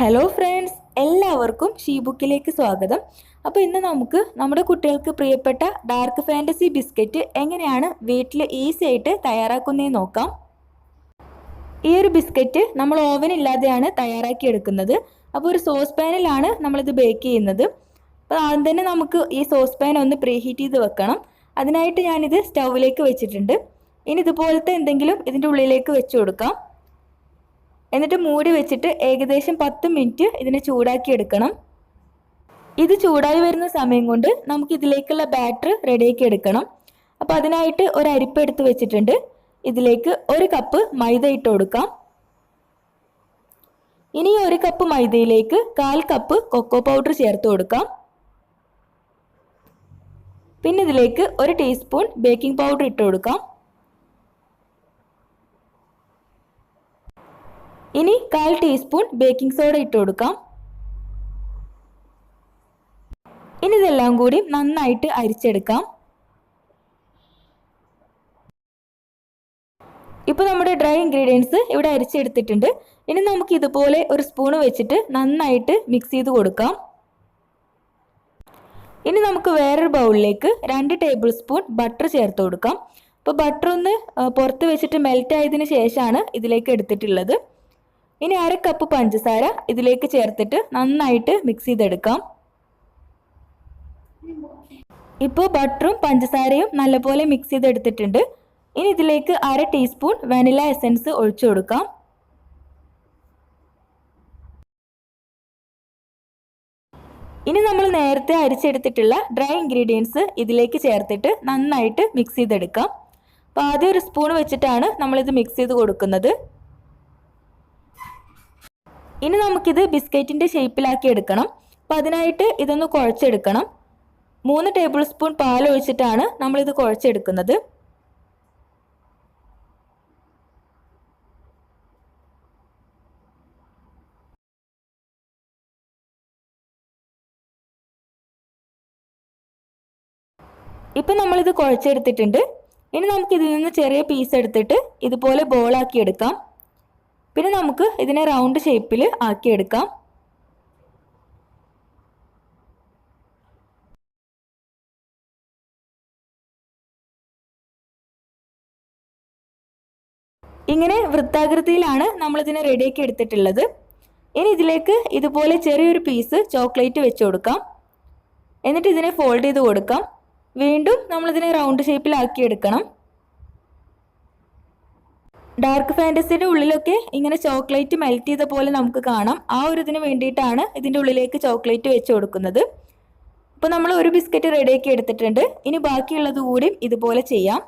Hello friends എല്ലാവർക്കും she ബുക്കിലേക്ക് സ്വാഗതം. അപ്പോൾ ഇന്ന് നമുക്ക് നമ്മുടെ കുട്ടികൾക്ക് പ്രിയപ്പെട്ട ഡാർക്ക് ഫാന്റസി ബിസ്ക്കറ്റ് എങ്ങനെയാണ് വീട്ടിൽ ഈസി ആയിട്ട് തയ്യാറാക്കുന്നതെന്ന് നോക്കാം. ഈ ഒരു ബിസ്ക്കറ്റ് നമ്മൾ ഓവൻ ഇല്ലാതെയാണ് തയ്യാറാക്കി എടുക്കുന്നത്. അപ്പോൾ ഒരു സോസ് പാനിലാണ് നമ്മളിത് ബേക്ക് ചെയ്യുന്നത്. അപ്പോൾ ആദ്യം തന്നെ നമുക്ക് ഈ സോസ് പാൻ ഒന്ന് പ്രീഹീറ്റ് ചെയ്ത് വെക്കണം. അതിനായിട്ട് ഞാനിത് സ്റ്റൗവിലേക്ക് വെച്ചിട്ടുണ്ട്. ഇനി ഇതുപോലത്തെ എന്തെങ്കിലും ഇതിന്റെ ഉള്ളിലേക്ക് വെച്ച് കൊടുക്കാം. എന്നിട്ട് മൂടി വെച്ചിട്ട് ഏകദേശം പത്ത് മിനിറ്റ് ഇതിനെ ചൂടാക്കി എടുക്കണം. ഇത് ചൂടായി വരുന്ന സമയം കൊണ്ട് നമുക്ക് ഇതിലേക്കുള്ള ബാറ്റർ റെഡിയാക്കി എടുക്കണം. അപ്പോൾ അതിനായിട്ട് ഒരു അരിപ്പ് എടുത്ത് വെച്ചിട്ടുണ്ട്. ഇതിലേക്ക് ഒരു കപ്പ് മൈദ ഇട്ട് കൊടുക്കാം. ഇനി ഒരു കപ്പ് മൈദയിലേക്ക് കാൽ കപ്പ് കൊക്കോ പൗഡർ ചേർത്ത് കൊടുക്കാം. പിന്നെ ഇതിലേക്ക് ഒരു ടീസ്പൂൺ ബേക്കിംഗ് പൗഡർ ഇട്ട് കൊടുക്കാം ഇനി കാൽ ടീസ്പൂൺ ബേക്കിംഗ് സോഡ ഇട്ട് കൊടുക്കാം. ഇനി ഇതെല്ലാം കൂടി നന്നായിട്ട് അരിച്ചെടുക്കാം. ഇപ്പോൾ നമ്മുടെ ഡ്രൈ ഇൻഗ്രീഡിയൻസ് ഇവിടെ അരിച്ചെടുത്തിട്ടുണ്ട്. ഇനി നമുക്ക് ഇതുപോലെ ഒരു സ്പൂണ് വെച്ചിട്ട് നന്നായിട്ട് മിക്സ് ചെയ്ത് കൊടുക്കാം. ഇനി നമുക്ക് വേറൊരു ബൗളിലേക്ക് രണ്ട് ടേബിൾ സ്പൂൺ ബട്ടർ ചേർത്ത് കൊടുക്കാം. അപ്പോൾ ബട്ടർ ഒന്ന് പുറത്ത് വെച്ചിട്ട് മെൽറ്റ് ആയതിനു ശേഷമാണ് ഇതിലേക്ക് എടുത്തിട്ടുള്ളത്. ഇനി അര കപ്പ് പഞ്ചസാര ഇതിലേക്ക് ചേർത്തിട്ട് നന്നായിട്ട് മിക്സ് ചെയ്തെടുക്കാം. ഇപ്പോൾ ബട്ടറും പഞ്ചസാരയും നല്ലപോലെ മിക്സ് ചെയ്തെടുത്തിട്ടുണ്ട്. ഇനി ഇതിലേക്ക് അര ടീസ്പൂൺ വനില എസൻസ് ഒഴിച്ചു കൊടുക്കാം. ഇനി നമ്മൾ നേരത്തെ അരിച്ചെടുത്തിട്ടുള്ള ഡ്രൈ ഇൻഗ്രീഡിയൻസ് ഇതിലേക്ക് ചേർത്തിട്ട് നന്നായിട്ട് മിക്സ് ചെയ്തെടുക്കാം. അപ്പോൾ ആദ്യം ഒരു സ്പൂൺ വെച്ചിട്ടാണ് നമ്മളിത് മിക്സ് ചെയ്ത് കൊടുക്കുന്നത്. ഇനി നമുക്കിത് ബിസ്ക്കറ്റിന്റെ ഷേപ്പിലാക്കി എടുക്കണം. അപ്പം അതിനായിട്ട് ഇതൊന്ന് കുഴച്ചെടുക്കണം. മൂന്ന് ടേബിൾ സ്പൂൺ പാൽ ഒഴിച്ചിട്ടാണ് നമ്മളിത് കുഴച്ചെടുക്കുന്നത്. ഇപ്പം നമ്മളിത് കുഴച്ചെടുത്തിട്ടുണ്ട്. ഇനി നമുക്കിതിൽ നിന്ന് ചെറിയ പീസ് എടുത്തിട്ട് ഇതുപോലെ ബോളാക്കി എടുക്കാം. പിന്നെ നമുക്ക് ഇതിനെ റൗണ്ട് ഷേപ്പിൽ ആക്കിയെടുക്കാം. ഇങ്ങനെ വൃത്താകൃതിയിലാണ് നമ്മളിതിനെ റെഡിയാക്കി എടുത്തിട്ടുള്ളത്. ഇനി ഇതിലേക്ക് ഇതുപോലെ ചെറിയൊരു പീസ് ചോക്ലേറ്റ് വെച്ച് കൊടുക്കാം. എന്നിട്ട് ഇതിനെ ഫോൾഡ് ചെയ്ത് കൊടുക്കാം. വീണ്ടും നമ്മളിതിനെ റൗണ്ട് ഷേപ്പിലാക്കി എടുക്കണം. ഡാർക്ക് ഫാന്റസിയുടെ ഉള്ളിലൊക്കെ ഇങ്ങനെ ചോക്ലേറ്റ് മെൽറ്റ് ചെയ്ത പോലെ നമുക്ക് കാണാം. ആ ഒരു ഇതിന് വേണ്ടിയിട്ടാണ് ഇതിന്റെ ഉള്ളിലേക്ക് ചോക്ലേറ്റ് വെച്ച് കൊടുക്കുന്നത്. അപ്പോൾ നമ്മൾ ഒരു ബിസ്ക്കറ്റ് റെഡിയാക്കി എടുത്തിട്ടുണ്ട്. ഇനി ബാക്കിയുള്ളത് കൂടി ഇതുപോലെ ചെയ്യാം.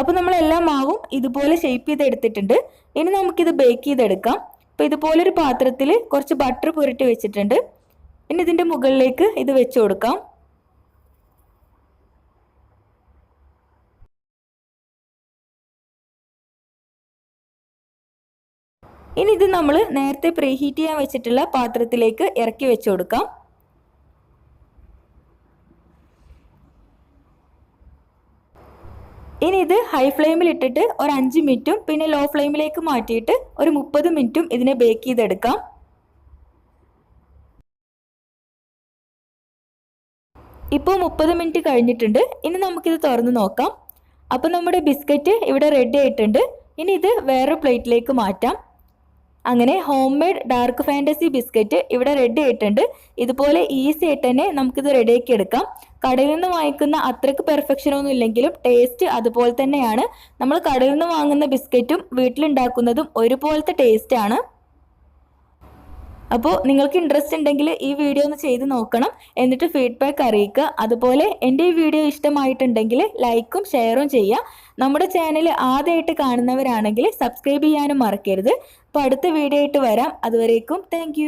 അപ്പോൾ നമ്മൾ എല്ലാ മാവും ഇതുപോലെ ഷേപ്പ് ചെയ്തെടുത്തിട്ടുണ്ട് ഇനി നമുക്കിത് ബേക്ക് ചെയ്തെടുക്കാം. അപ്പോൾ ഇതുപോലൊരു പാത്രത്തിൽ കുറച്ച് ബട്ടർ പുരട്ടി വെച്ചിട്ടുണ്ട്. ഇനി ഇതിന്റെ മുകളിലേക്ക് ഇത് വെച്ച് കൊടുക്കാം. ഇനി ഇത് നമ്മൾ നേരത്തെ പ്രീഹീറ്റ് ചെയ്യാൻ വെച്ചിട്ടുള്ള പാത്രത്തിലേക്ക് ഇറക്കി വെച്ച് കൊടുക്കാം. ഇനി ഇത് ഹൈ ഫ്ലെയിമിൽ ഇട്ടിട്ട് ഒരു അഞ്ച് മിനിറ്റും പിന്നെ ലോ ഫ്ലെയിമിലേക്ക് മാറ്റിയിട്ട് ഒരു മുപ്പത് മിനിറ്റും ഇതിനെ ബേക്ക് ചെയ്തെടുക്കാം. ഇപ്പോൾ മുപ്പത് മിനിറ്റ് കഴിഞ്ഞിട്ടുണ്ട്. ഇനി നമുക്കിത് തുറന്ന് നോക്കാം. അപ്പോൾ നമ്മുടെ ബിസ്ക്കറ്റ് ഇവിടെ റെഡി ആയിട്ടുണ്ട്. ഇനി ഇത് വേറൊരു പ്ലേറ്റിലേക്ക് മാറ്റാം. അങ്ങനെ home made dark fantasy biscuit ഇവിടെ റെഡി ആയിട്ടുണ്ട്. ഇതുപോലെ ഈസി ആയിട്ട് തന്നെ നമുക്കിത് റെഡിയാക്കി എടുക്കാം. കടയിൽ നിന്ന് വാങ്ങിക്കുന്ന അത്രയ്ക്ക് പെർഫെക്ഷൻ ഒന്നും ഇല്ലെങ്കിലും ടേസ്റ്റ് അതുപോലെ തന്നെയാണ്. നമ്മൾ കടയിൽ നിന്ന് വാങ്ങുന്ന ബിസ്ക്കറ്റും വീട്ടിലുണ്ടാക്കുന്നതും ഒരുപോലത്തെ ടേസ്റ്റ് ആണ്. അപ്പോൾ നിങ്ങൾക്ക് ഇൻട്രസ്റ്റ് ഉണ്ടെങ്കിൽ ഈ വീഡിയോ ഒന്ന് ചെയ്ത് നോക്കണം. എന്നിട്ട് ഫീഡ്ബാക്ക് അറിയിക്കുക. അതുപോലെ എന്റെ ഈ വീഡിയോ ഇഷ്ടമായിട്ടുണ്ടെങ്കിൽ ലൈക്കും ഷെയറും ചെയ്യുക. നമ്മുടെ ചാനൽ ആദ്യമായിട്ട് കാണുന്നവരാണെങ്കിൽ സബ്സ്ക്രൈബ് ചെയ്യാനും മറക്കരുത്. അപ്പോൾ അടുത്ത വീഡിയോ ആയിട്ട് വരാം. അതുവരേക്കും താങ്ക്